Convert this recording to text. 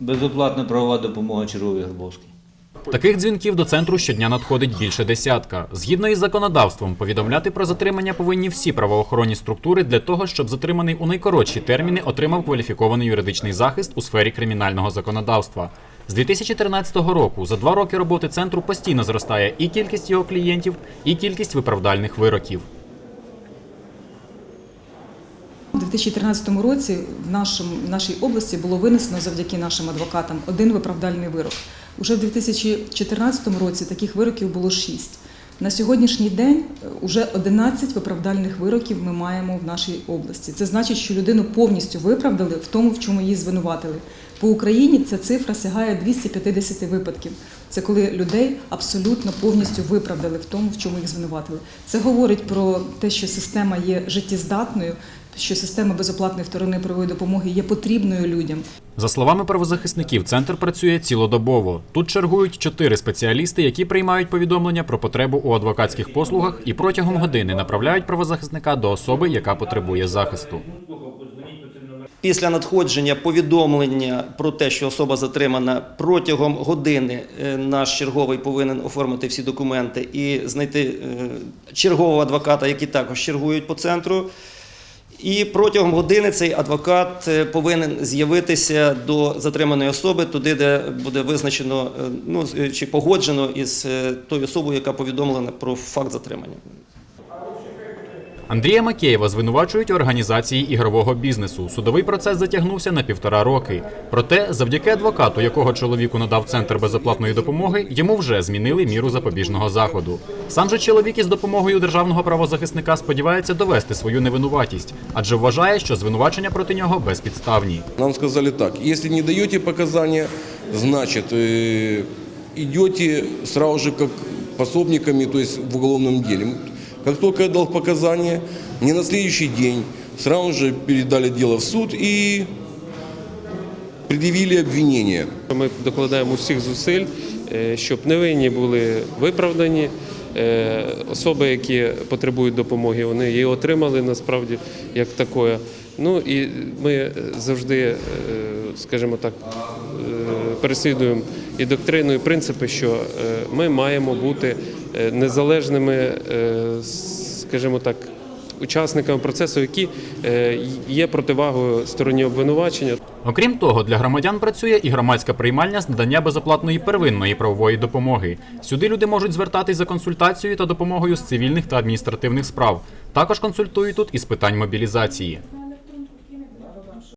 Безоплатна правова допомога черговій Горбовській. Таких дзвінків до центру щодня надходить більше десятка. Згідно із законодавством, повідомляти про затримання повинні всі правоохоронні структури для того, щоб затриманий у найкоротші терміни отримав кваліфікований юридичний захист у сфері кримінального законодавства. З 2013 року за два роки роботи центру постійно зростає і кількість його клієнтів, і кількість виправдальних вироків. У 2013 році в, нашому, в нашій області було винесено завдяки нашим адвокатам один виправдальний вирок. Уже в 2014 році таких вироків було 6. На сьогоднішній день вже 11 виправдальних вироків ми маємо в нашій області. Це значить, що людину повністю виправдали в тому, в чому її звинуватили. По Україні ця цифра сягає 250 випадків. Це коли людей абсолютно повністю виправдали в тому, в чому їх звинуватили. Це говорить про те, що система є життєздатною, що система безоплатної вторинної правової допомоги є потрібною людям. За словами правозахисників, центр працює цілодобово. Тут чергують чотири спеціалісти, які приймають повідомлення про потребу у адвокатських послугах і протягом години направляють правозахисника до особи, яка потребує захисту. Після надходження повідомлення про те, що особа затримана протягом години, е, наш черговий повинен оформити всі документи і знайти е, чергового адвоката, які також чергують по центру. І протягом години цей адвокат е, повинен з'явитися до затриманої особи туди, де буде визначено е, ну, з- чи погоджено із е, тою особою, яка повідомлена про факт затримання. Андрія Макеєва звинувачують у організації ігрового бізнесу. Судовий процес затягнувся на півтора роки. Проте, завдяки адвокату, якого чоловіку надав центр безоплатної допомоги, йому вже змінили міру запобіжного заходу. Сам же чоловік із допомогою державного правозахисника сподівається довести свою невинуватість, адже вважає, що звинувачення проти нього безпідставні. Нам сказали так, если не даете показания, значит, э, идете сразу же как пособниками, то есть в уголовном деле. Как только я дал показания, мне на следующий день сразу же передали дело в суд и предъявили обвинение. Ми докладаємо всіх зусиль, е, щоб невинні були виправдані. Е, Особи, які потребують допомоги, вони її отримали насправді як такое. Ну і ми завжди, е, скажімо так, переслідуємо і доктрину, і принципи, що ми маємо бути незалежними, е, скажімо так, учасниками процесу, які е, є противагою стороні обвинувачення. Окрім того, для громадян працює і громадська приймальня з надання безоплатної первинної правової допомоги. Сюди люди можуть звертатись за консультацією та допомогою з цивільних та адміністративних справ. Також консультують тут із питань мобілізації.